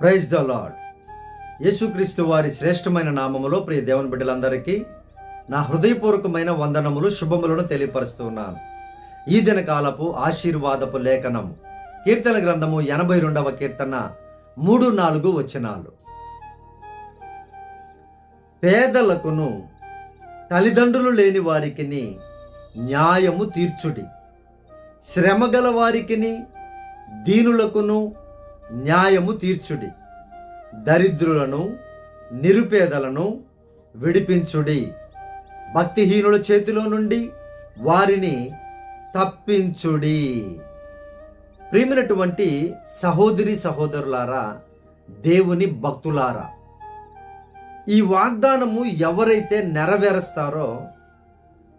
Praise the lord యేసుక్రీస్తు వారి శ్రేష్టమైన నామములో ప్రియ దేవుని బిడ్డలందరికీ నా హృదయపూర్వకమైన వందనములు శుభములను తెలియపరుస్తున్నాను ఈ దిన కాలపు ఆశీర్వాదపు లేఖనము కీర్తన గ్రంథము ఎనభై రెండవ కీర్తన మూడు నాలుగు వచనాలు. పేదలకును తల్లిదండ్రులు లేని వారికిని న్యాయము తీర్చుడి. శ్రమగల వారికిని దీనులకును న్యాయము తీర్చుడి. దరిద్రులను నిరుపేదలను విడిపించుడి. భక్తిహీనుల చేతిలో నుండి వారిని తప్పించుడి. ప్రియమైనటువంటి సహోదరి సహోదరులారా దేవుని భక్తులారా ఈ వాగ్దానము ఎవరైతే నెరవేరుస్తారో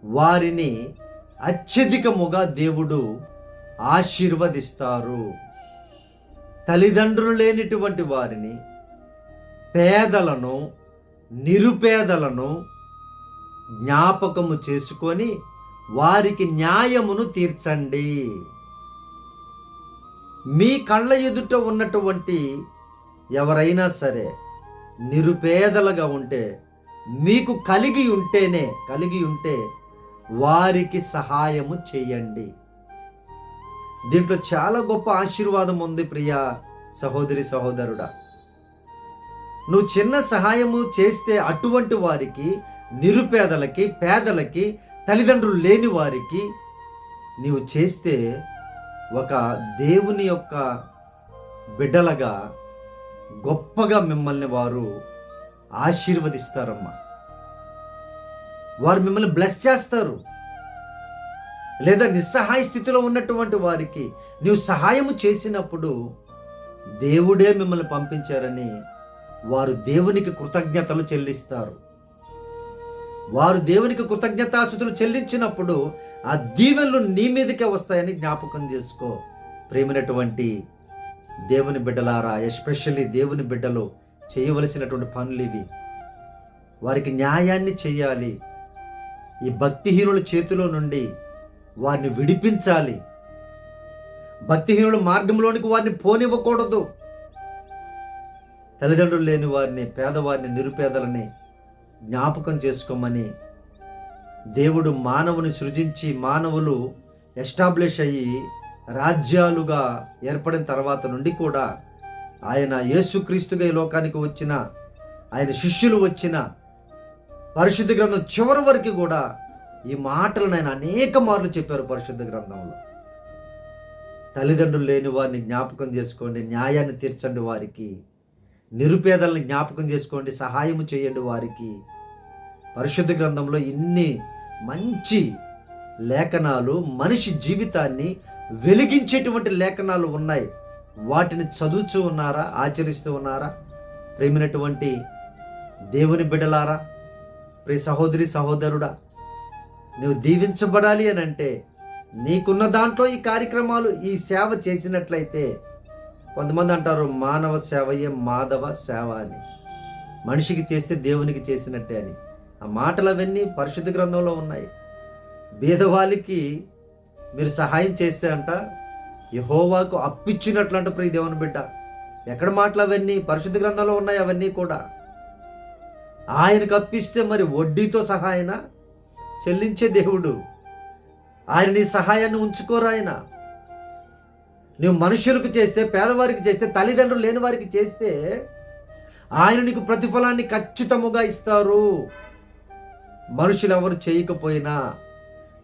వారిని అత్యధికముగా దేవుడు ఆశీర్వదిస్తారు. తల్లిదండ్రులు లేనిటువంటి వారిని పేదలను నిరుపేదలను జ్ఞాపకము చేసుకొని వారికి న్యాయమును తీర్చండి. మీ కళ్ళ ఎదుట ఉన్నటువంటి ఎవరైనా సరే నిరుపేదలుగా ఉంటే మీకు కలిగి ఉంటేనే కలిగి ఉంటే వారికి సహాయము చేయండి. దీంట్లో చాలా గొప్ప ఆశీర్వాదం ఉంది ప్రియా సహోదరి సహోదరుడా. నువ్వు చిన్న సహాయము చేస్తే అటువంటి వారికి నిరుపేదలకి పేదలకి తల్లిదండ్రులు లేని వారికి నీవు చేస్తే ఒక దేవుని యొక్క బిడ్డలగా గొప్పగా మిమ్మల్ని వారు ఆశీర్వదిస్తారమ్మా. వారు మిమ్మల్ని బ్లెస్ చేస్తారు. లేదా నిస్సహాయ స్థితిలో ఉన్నటువంటి వారికి నీవు సహాయము చేసినప్పుడు దేవుడే మిమ్మల్ని పంపించారని వారు దేవునికి కృతజ్ఞతలు చెల్లిస్తారు. వారు దేవునికి కృతజ్ఞతాస్థుతులు చెల్లించినప్పుడు ఆ దీవెనలు నీ మీదకే వస్తాయని జ్ఞాపకం చేసుకో. ప్రేమైనటువంటి దేవుని బిడ్డలారా ఎస్పెషల్లీ దేవుని బిడ్డలు చేయవలసినటువంటి పనులు ఇవి. వారికి న్యాయాన్ని చేయాలి. ఈ భక్తిహీనుల చేతిలో నుండి వారిని విడిపించాలి. భక్తిహీనుల మార్గంలోనికి వారిని పోనివ్వకూడదు. తల్లిదండ్రులు లేని వారిని పేదవారిని నిరుపేదలని జ్ఞాపకం చేసుకోమని దేవుడు మానవుని సృజించి మానవులు ఎస్టాబ్లిష్ అయ్యి రాజ్యాలుగా ఏర్పడిన తర్వాత నుండి కూడా ఆయన యేసుక్రీస్తుగా ఈ లోకానికి వచ్చిన ఆయన శిష్యులు వచ్చిన పరిశుద్ధ గ్రంథం చివరి వరకు కూడా ఈ మాటలను ఆయన అనేక మార్లు చెప్పారు పరిశుద్ధ గ్రంథంలో. తల్లిదండ్రులు లేని వారిని జ్ఞాపకం చేసుకోండి న్యాయాన్ని తీర్చండి వారికి. నిరుపేదలను జ్ఞాపకం చేసుకోండి సహాయం చేయండి వారికి. పరిశుద్ధ గ్రంథంలో ఇన్ని మంచి లేఖనాలు మనిషి జీవితాన్ని వెలిగించేటువంటి లేఖనాలు ఉన్నాయి. వాటిని చదువుతూ ఉన్నారా? ఆచరిస్తూ ఉన్నారా? ప్రేమినటువంటి దేవుని బిడలారా ప్రియ సహోదరి సహోదరుడా నువ్వు దీవించబడాలి అని అంటే నీకున్న దాంట్లో ఈ కార్యక్రమాలు ఈ సేవ చేసినట్లయితే కొంతమంది అంటారు మానవ సేవయే మాధవ సేవ అని. మనిషికి చేస్తే దేవునికి చేసినట్టే అని. ఆ మాటలు అవన్నీ పరిశుద్ధ గ్రంథంలో ఉన్నాయి. బీదవాళ్ళకి మీరు సహాయం చేస్తే అంట యహోవాకు అప్పిచ్చినట్లు అంట ప్రియ దేవుని బిడ్డ. ఎక్కడ మాటలు అవన్నీ పరిశుద్ధ గ్రంథంలో ఉన్నాయి అవన్నీ కూడా. ఆయనకు అప్పిస్తే మరి వడ్డీతో సహాయన? చెల్లించే దేవుడు. ఆయన నీ సహాయాన్ని ఉంచుకోరు ఆయన. నువ్వు మనుషులకు చేస్తే పేదవారికి చేస్తే తల్లిదండ్రులు లేని వారికి చేస్తే ఆయన నీకు ప్రతిఫలాన్ని ఖచ్చితముగా ఇస్తారు. మనుషులు ఎవరు చేయకపోయినా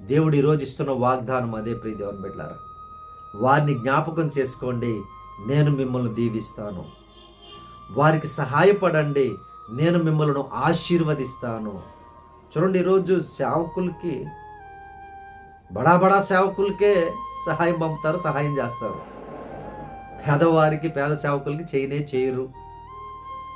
దేవుడు ఈరోజు ఇస్తున్న వాగ్దానం అదే ప్రియ దేవుని బిడ్డారా వారిని జ్ఞాపకం చేసుకోండి నేను మిమ్మల్ని దీవిస్తాను. వారికి సహాయపడండి నేను మిమ్మల్ని ఆశీర్వదిస్తాను. చూడండి ఈరోజు సేవకులకి బడా బడా సేవకులకే సహాయం పంపుతారు సహాయం చేస్తారు. పేదవారికి పేద సేవకులకి చేయనే చేయరు.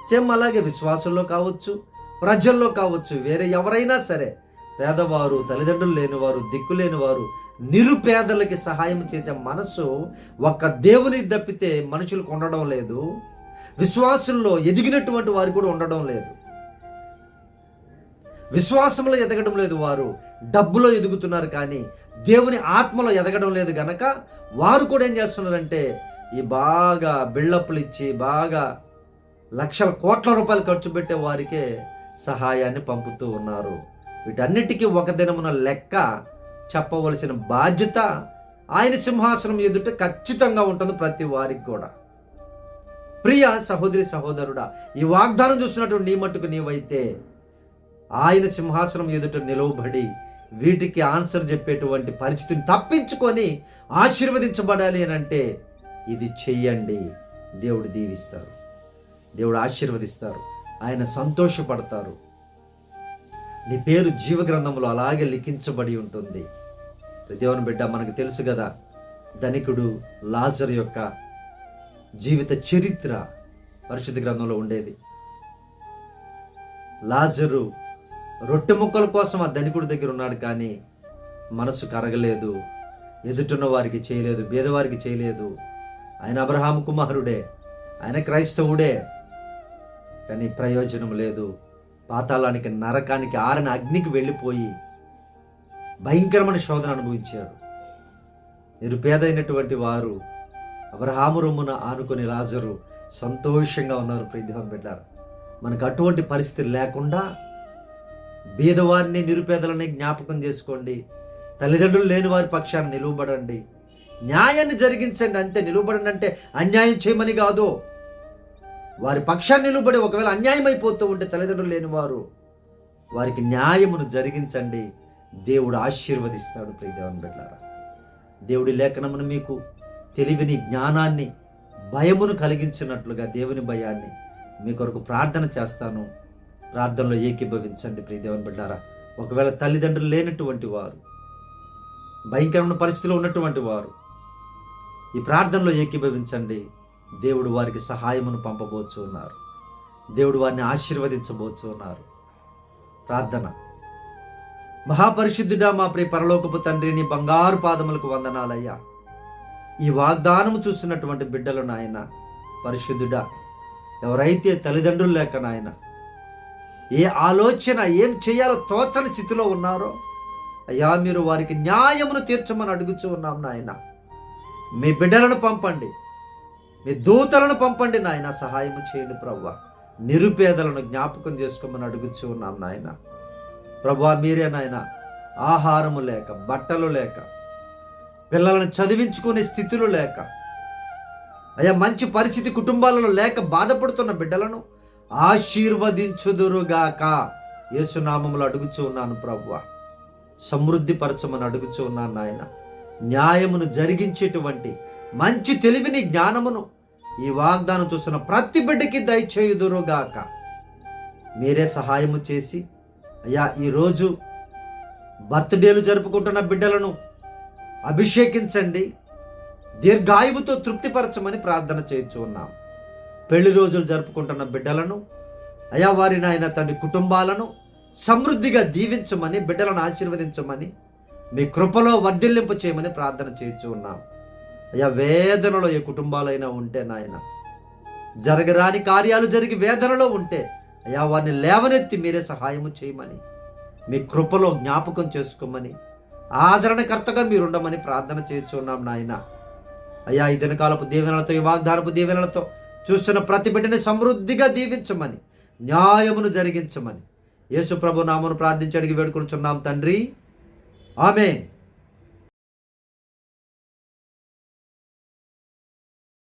సేమ్ అలాగే విశ్వాసంలో కావచ్చు ప్రజల్లో కావచ్చు వేరే ఎవరైనా సరే పేదవారు తల్లిదండ్రులు లేనివారు దిక్కు లేనివారు నిరుపేదలకి సహాయం చేసే మనసు ఒక్క దేవుని తప్పితే మనుషులకు ఉండడం లేదు. విశ్వాసంలో ఎదిగినటువంటి వారు కూడా ఉండడం లేదు. విశ్వాసంలో ఎదగడం లేదు వారు డబ్బులో ఎదుగుతున్నారు కానీ దేవుని ఆత్మలో ఎదగడం లేదు గనక వారు కూడా ఏం చేస్తున్నారంటే ఈ బాగా బిల్డప్లు ఇచ్చి బాగా లక్షల కోట్ల రూపాయలు ఖర్చు పెట్టే వారికే సహాయాన్ని పంపుతూ ఉన్నారు. వీటన్నిటికీ ఒక దినమున లెక్క చెప్పవలసిన బాధ్యత ఆయన సింహాసనం ఎదుట ఖచ్చితంగా ఉంటుంది ప్రతి వారికి కూడా. ప్రియ సహోదరి సహోదరుడా ఈ వాగ్దానం చూసినటువంటి నీ మట్టుకు నీవైతే ఆయన సింహాసనం ఎదుట నిలవబడి వీటికి ఆన్సర్ చెప్పేటువంటి పరిస్థితిని తప్పించుకొని ఆశీర్వదించబడాలి అని అంటే ఇది చెయ్యండి. దేవుడు దీవిస్తారు. దేవుడు ఆశీర్వదిస్తారు. ఆయన సంతోషపడతారు. నీ పేరు జీవగ్రంథంలో అలాగే లిఖించబడి ఉంటుంది. దేవుని బిడ్డ మనకు తెలుసు కదా ధనికుడు లాజర్ యొక్క జీవిత చరిత్ర పరిశుద్ధ గ్రంథంలో ఉండేది. లాజరు రొట్టె ముక్కల కోసం ఆ ధనికుడి దగ్గర ఉన్నాడు కానీ మనసు కరగలేదు. ఎదుటిన్న వారికి చేయలేదు బేదవారికి చేయలేదు. ఆయన అబ్రహాం కుమారుడే ఆయన క్రైస్తవుడే. కానీ ప్రయోజనం లేదు. పాతాళానికి నరకానికి ఆరని అగ్నికి వెళ్ళిపోయి భయంకరమైన శోధన అనుభవించాడు. నిరుపేదైనటువంటి వారు అబ్రహాము రొమ్మున ఆనుకొని లాజరు సంతోషంగా ఉన్నారు ప్రీతిహం పెట్టారు మనకు అటువంటి పరిస్థితి లేకుండా బీదవారిని నిరుపేదలని జ్ఞాపకం చేసుకోండి. తల్లిదండ్రులు లేని వారి పక్షాన్ని నిలువబడండి. న్యాయాన్ని జరిగించండి అంతే నిలువబడండి అంటే అన్యాయం చేయమని కాదు. వారి పక్షాన్ని నిలువబడి ఒకవేళ అన్యాయం అయిపోతూ ఉంటే తల్లిదండ్రులు లేని వారు వారికి న్యాయమును జరిగించండి. దేవుడు ఆశీర్వదిస్తాడు ప్రియదేవన్ బిడ్డారా దేవుడి లేఖనమును మీకు తెలివిని జ్ఞానాన్ని భయమును కలిగించినట్లుగా దేవుని భయాన్ని మీ కొరకు ప్రార్థన చేస్తాను. ప్రార్థనలో ఏకీభవించండి ప్రియదేవన్ బిడ్డారా. ఒకవేళ తల్లిదండ్రులు లేనటువంటి వారు భయంకరమైన పరిస్థితిలో ఉన్నటువంటి వారు ఈ ప్రార్థనలో ఏకీభవించండి. దేవుడు వారికి సహాయమును పంపబోచు ఉన్నారు దేవుడు వారిని ఆశీర్వదించబోచు ఉన్నారు ప్రార్థన. మహాపరిశుద్ధుడా మా ప్రియ పరలోకపు తండ్రిని బంగారు పాదములకు వందనాలయ్యా. ఈ వాగ్దానము చూస్తున్నటువంటి బిడ్డలు నాయన పరిశుద్ధుడా ఎవరైతే తల్లిదండ్రులు లేక నాయన ఏ ఆలోచన ఏం చేయాలో తోచని స్థితిలో ఉన్నారో? అయ్యా మీరు వారికి న్యాయమును తీర్చమని అడుగుచూ ఉన్నాం నాయన. మీ బిడ్డలను పంపండి. మీ దూతలను పంపండి నాయన. సహాయం చేయండి ప్రవ్వ. నిరుపేదలను జ్ఞాపకం చేసుకోమని అడుగుచూ ఉన్నాం నాయన. ప్రభా మీరే నాయన ఆహారము లేక బట్టలు లేక పిల్లలను చదివించుకునే స్థితులు లేక అయ్యా మంచి పరిస్థితి కుటుంబాలలో లేక బాధపడుతున్న బిడ్డలను ఆశీర్వదించుదురుగాక. యేసునామములు అడుగుచూ ఉన్నాను ప్రభువ సమృద్ధి పరచమని అడుగుచూ ఉన్నాను నాయన. న్యాయమును జరిగించేటువంటి మంచి తెలివిని జ్ఞానమును ఈ వాగ్దానం చూస్తున్న ప్రతి బిడ్డకి దయచేయుదురుగాక. మీరే సహాయము చేసి అయ్యా ఈరోజు బర్త్డేలు జరుపుకుంటున్న బిడ్డలను అభిషేకించండి. దీర్ఘాయువుతో తృప్తిపరచమని ప్రార్థన చేయొచ్చు ఉన్నాం. పెళ్ళి రోజులు జరుపుకుంటున్న బిడ్డలను అయా వారి ఆయన తండ్రి కుటుంబాలను సమృద్ధిగా దీవించమని బిడ్డలను ఆశీర్వదించమని మీ కృపలో వర్ధిల్లింపు చేయమని ప్రార్థన చేయొచ్చు ఉన్నాం. అయ్యా వేదనలో ఏ కుటుంబాలైనా ఉంటే నాయన జరగరాని కార్యాలు జరిగి వేదనలో ఉంటే అయ్యా వారిని లేవనెత్తి మీరే సహాయము చేయమని మీ కృపలో జ్ఞాపకం చేసుకోమని ఆదరణకర్తగా మీరు ఉండమని ప్రార్థన ఉన్నాం నాయన. అయ్యా ఈ దినకాలపు దీవెనలతో ఈ వాగ్దానపు దీవెనలతో చూస్తున్న ప్రతి బిడ్డని సమృద్ధిగా దీవించమని న్యాయమును జరిగించమని. యేసు ప్రభు నామను ప్రార్థించి అడిగి తండ్రి. ఆమె